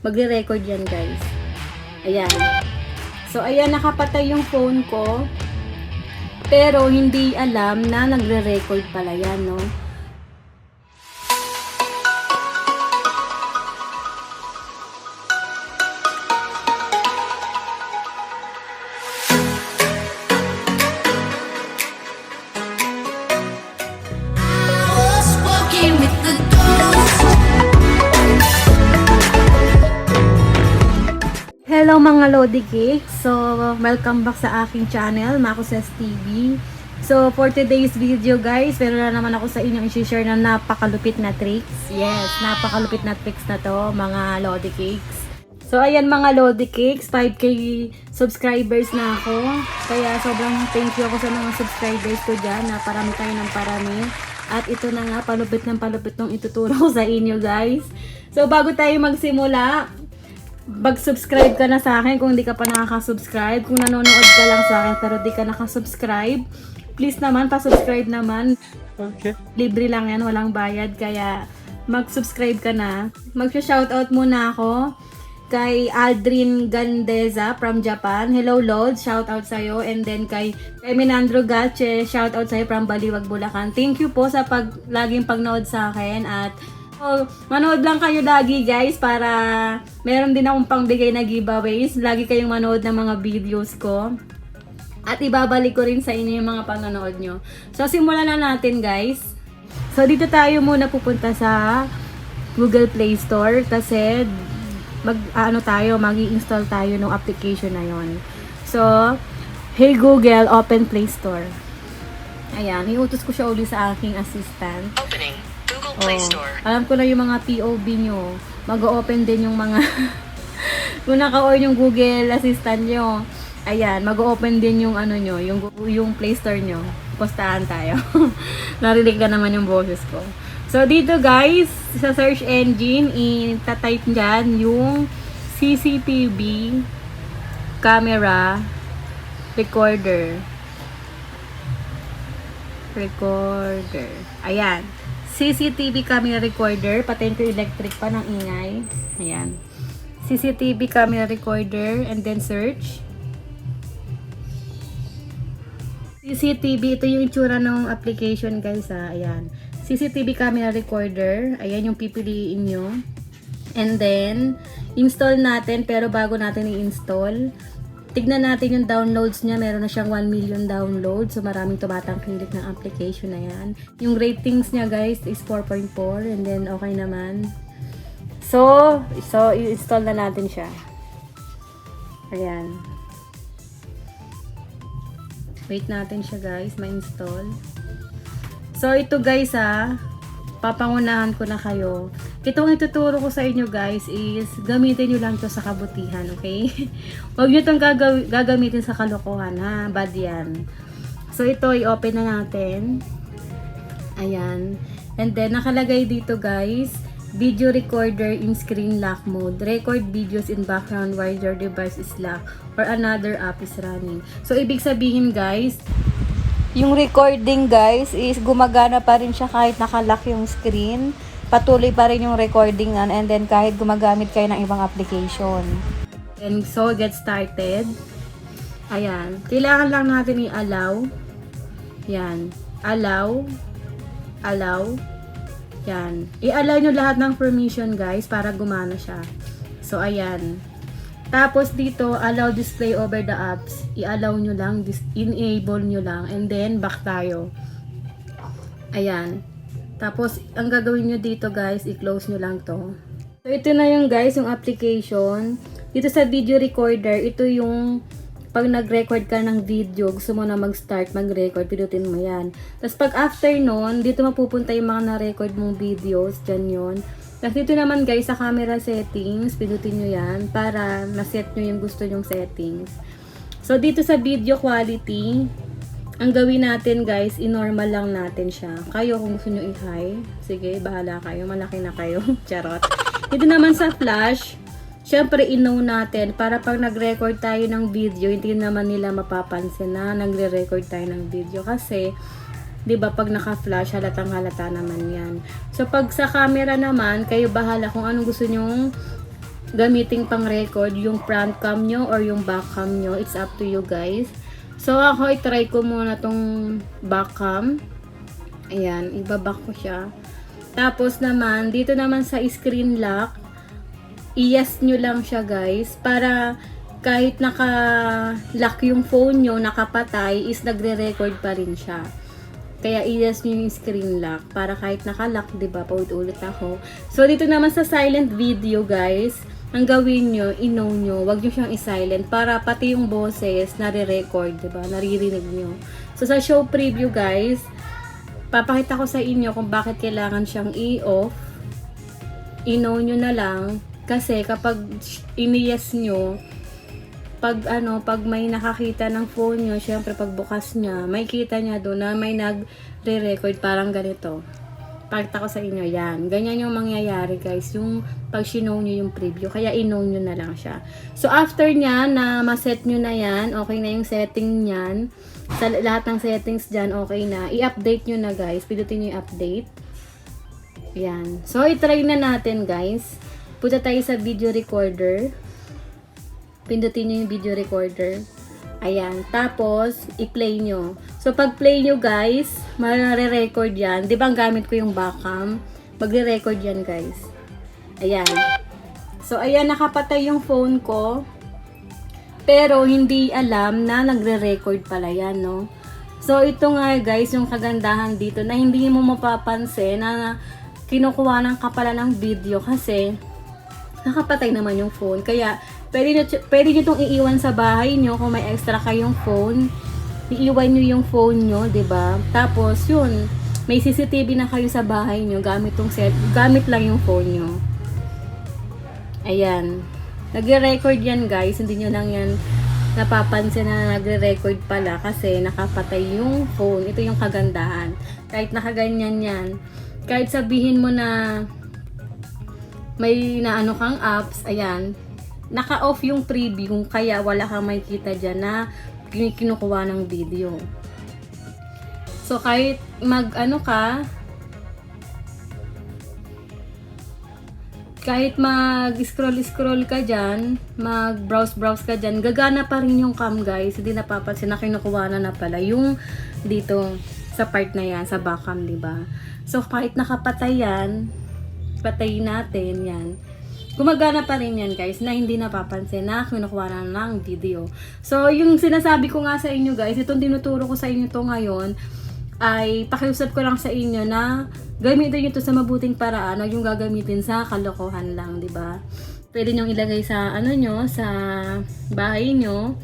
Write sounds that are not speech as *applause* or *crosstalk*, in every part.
magre-record yan guys. Ayan. So, ayan, nakapatay yung phone ko. Pero, hindi alam na nagre-record pala yan, no? Lodi Cakes! So, welcome back sa aking channel, Makuses TV. So, for today's video guys, meron na naman ako sa inyong i-share na napakalupit na tricks. Yes, napakalupit na tricks na to, mga Lodi Cakes. So, ayan mga Lodi Cakes, 5k subscribers na ako. Kaya sobrang thank you ako sa mga subscribers ko dyan, na parami tayo ng parami. At ito na nga, palupit ng palupit nung ituturo ko sa inyo guys. So, bago tayo magsimula, mag-subscribe ka na sa akin kung hindi ka pa nakaka-subscribe. Kung nanonood ka lang sa akin pero di ka nakasubscribe, please naman, pa-subscribe naman. Okay. Libre lang yan, walang bayad. Kaya mag-subscribe ka na. Mag-shoutout muna ako kay Aldrin Gandeza from Japan. Hello Lord, shoutout sa'yo. And then kay, kay Minandro Gache, shoutout sa'yo from Baliwag, Bulacan. Thank you po sa pag, laging pagnood sa akin at Oh, manood lang kayo lagi guys para meron din akong pangbigay na giveaways. Lagi kayong manood ng mga videos ko. At ibabalik ko rin sa inyo yung mga panonood nyo. So, simulan na natin guys. So, dito tayo muna pupunta sa Google Play Store kasi mag ano tayo, magi-install tayo ng application na yon. So, Hey Google, open Play Store. Ayan, iutos ko siya uli sa aking assistant. Opening Play. Store. Alam ko na yung mga POB nyo. Mag-open din yung mga... *laughs* Kung naka-on yung Google Assistant nyo, ayan, mag-open din yung ano nyo, yung, yung Play Store nyo. Postahan tayo. *laughs* Narinig ka naman yung boses ko. So, dito guys, sa search engine, itatype dyan yung CCTV camera recorder recorder. Ayan. CCTV camera recorder. Patayin ko electric pa ng ingay. Ayan. CCTV camera recorder and then search. CCTV, ito yung itsura ng application guys ha. Ayan. CCTV camera recorder. Ayan yung pipiliin nyo. And then, install natin pero bago natin i-install, tignan natin yung downloads niya. Meron na siyang 1 million downloads. So, maraming tumatangkilik ng application na yan. Yung ratings niya, guys, is 4.4. And then, okay naman. So, so i-install na natin siya. Ayan. Wait natin siya, guys. Ma-install. So, ito, guys, ah. Papangunahan ko na kayo. Itong ituturo ko sa inyo guys is gamitin nyo lang to sa kabutihan, okay? *laughs* Huwag nyo itong gagaw- gagamitin sa kalokohan, ha? Bad yan. So, ito, i-open na natin. Ayan. And then, nakalagay dito guys, video recorder in screen lock mode. Record videos in background while your device is locked or another app is running. So, ibig sabihin guys, yung recording guys is gumagana pa rin siya kahit nakalock yung screen. Patuloy pa rin yung recording nan and then kahit gumagamit kayo ng ibang application. And so get started. Ayan. Kailangan lang natin i-allow. Yan. Allow. Allow. Yan. I-allow nyo lahat ng permission guys para gumana siya. So ayan. Tapos dito, allow display over the apps. I-allow nyo lang, enable nyo lang, and then back tayo. Ayan. Tapos, ang gagawin nyo dito guys, i-close nyo lang to. So, ito na yung guys, yung application. Dito sa video recorder, ito yung pag nag-record ka ng video, gusto mo na mag-start mag-record, pinutin mo yan. Tapos pag after nun, dito mapupunta yung mga na-record mong videos, dyan yun. Tapos dito naman guys, sa camera settings, pinutin nyo yan para na-set nyo yung gusto nyong settings. So dito sa video quality, ang gawin natin guys, i-normal lang natin siya. Kayo kung gusto nyo i-high, sige, bahala kayo, malaki na kayo. *laughs* Charot. Dito naman sa flash, syempre i-know natin para pag nag-record tayo ng video, hindi naman nila mapapansin na nagre-record tayo ng video kasi 'di ba pag naka-flash halatang halata naman 'yan. So pag sa camera naman, kayo bahala kung anong gusto nyong gamiting pang record yung front cam nyo or yung back cam nyo. It's up to you guys. So ako, itry ko muna tong back cam. Ayan, ibaback ko siya. Tapos naman, dito naman sa screen lock, i-yes nyo lang siya guys para kahit naka-lock yung phone nyo, nakapatay, is nagre-record pa rin siya. Kaya i-yes nyo yung screen lock para kahit naka-lock, di ba, paulit-ulit ako. So, dito naman sa silent video, guys, ang gawin nyo, i-know nyo, wag nyo siyang i-silent para pati yung boses nare-record, di ba, naririnig nyo. So, sa show preview, guys, papakita ko sa inyo kung bakit kailangan siyang i-off. I-know nyo na lang kasi kapag ini-yes nyo, pag ano, pag may nakakita ng phone nyo, syempre pag bukas niya, may kita niya doon na may nagre-record parang ganito. Pakita ko sa inyo, yan. Ganyan yung mangyayari guys, yung pag sinow nyo yung preview. Kaya inow nyo na lang siya. So after niya, na maset nyo na yan, okay na yung setting niyan. Sa lahat ng settings dyan, okay na. I-update nyo na guys. Pidutin nyo yung update. Yan. So, itry na natin guys. Punta tayo sa video recorder pindutin nyo yung video recorder. Ayan. Tapos, i-play nyo. So, pag play nyo, guys, mare-record yan. Di ba ang gamit ko yung backcam? Magre-record yan, guys. Ayan. So, ayan, nakapatay yung phone ko. Pero, hindi alam na nagre-record pala yan, no? So, ito nga, guys, yung kagandahan dito na hindi mo mapapansin na kinukuha ng kapala ng video kasi nakapatay naman yung phone. Kaya, pwede nyo, pwede nyo itong iiwan sa bahay nyo kung may extra kayong phone. Iiwan nyo yung phone nyo, ba Tapos, yun, may CCTV na kayo sa bahay nyo gamit tong set, gamit lang yung phone nyo. Ayan. Nagre-record yan, guys. Hindi nyo lang yan napapansin na nagre-record pala kasi nakapatay yung phone. Ito yung kagandahan. Kahit nakaganyan yan. Kahit sabihin mo na may naano kang apps, ayan, naka-off yung preview kaya wala kang makikita dyan na kin- kinukuha ng video. So, kahit mag ano ka, kahit mag-scroll-scroll ka dyan, mag-browse-browse ka dyan, gagana pa rin yung cam guys. Hindi napapansin na kinukuha na na pala yung dito sa part na yan, sa back cam, di ba? So, kahit nakapatay yan, patay natin yan, gumagana pa rin yan guys na hindi napapansin na kinukuha na ng video. So, yung sinasabi ko nga sa inyo guys, itong tinuturo ko sa inyo to ngayon, ay pakiusap ko lang sa inyo na gamitin nyo to sa mabuting paraan, huwag yung gagamitin sa kalokohan lang, di ba? Pwede nyo ilagay sa ano nyo, sa bahay nyo,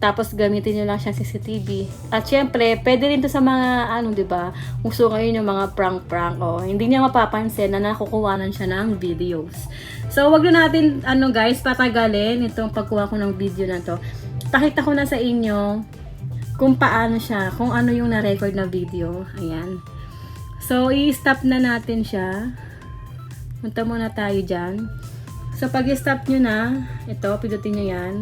tapos gamitin nyo lang siya CCTV. At syempre, pwede rin to sa mga, ano, di ba? Gusto kayo ng mga prank-prank. O, hindi niya mapapansin na nakukuhanan siya ng videos. So, wag na natin, ano guys, patagalin itong pagkuha ko ng video na to. Pakita ko na sa inyo kung paano siya, kung ano yung na-record na video. Ayan. So, i-stop na natin siya. Punta muna tayo dyan. So, pag i-stop nyo na, ito, pidutin nyo yan.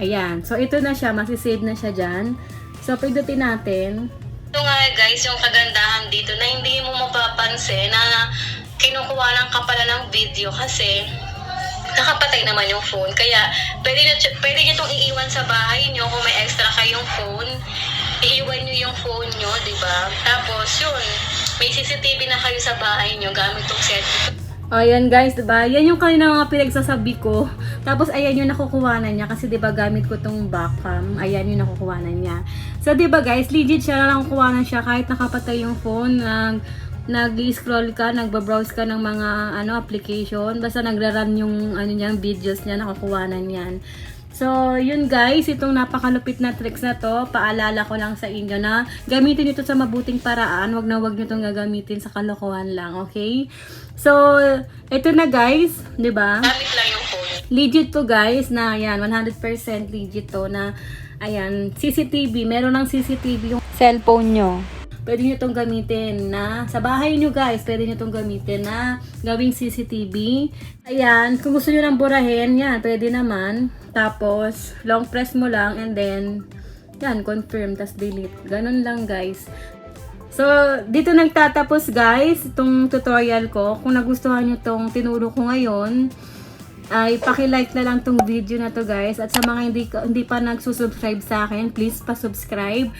Ayan. So, ito na siya. Masisave na siya dyan. So, pindutin natin. Ito nga guys, yung kagandahan dito na hindi mo mapapansin na kinukuha ng kapala ng video kasi nakapatay naman yung phone. Kaya, pwede nyo, pwede nyo itong iiwan sa bahay nyo kung may extra kayong phone. Iiwan nyo yung phone nyo, di ba? Tapos, yun, may CCTV na kayo sa bahay nyo gamit tong set. Ayan guys, diba? Yan yung kanina mga pinagsasabi ko. Tapos ayan yung nakukuhanan niya kasi 'di ba gamit ko tong backcam. Ayan yung nakukuhanan niya. So 'di ba guys, legit siya lang kukuhanan siya kahit nakapatay yung phone, nag nag-scroll ka, nagba-browse ka ng mga ano application, basta nagra-run yung ano niya, videos niya, nakukuhanan yan. So, yun guys, itong napakalupit na tricks na to, paalala ko lang sa inyo na gamitin ito sa mabuting paraan, wag na wag nyo itong gagamitin sa kalokohan lang, okay? So, ito na guys, 'di ba? Gamit lang yung. Legit to guys na yan, 100% legit to na ayan, CCTV, meron ng CCTV yung cellphone nyo. Pwede nyo itong gamitin na sa bahay nyo guys, pwede nyo itong gamitin na gawing CCTV. Ayan, kung gusto nyo nang burahin, yan, pwede naman. Tapos, long press mo lang and then, yan, confirm, tas delete. Ganun lang guys. So, dito nagtatapos guys, itong tutorial ko. Kung nagustuhan nyo itong tinuro ko ngayon, ay paki-like na lang tong video na to guys. At sa mga hindi, hindi pa nagsusubscribe sa akin, please pa-subscribe.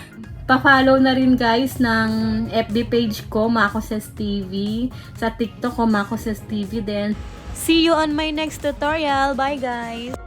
Pa-follow na rin guys ng FB page ko, Makoses TV. Sa TikTok ko, Makoses TV din. See you on my next tutorial. Bye guys!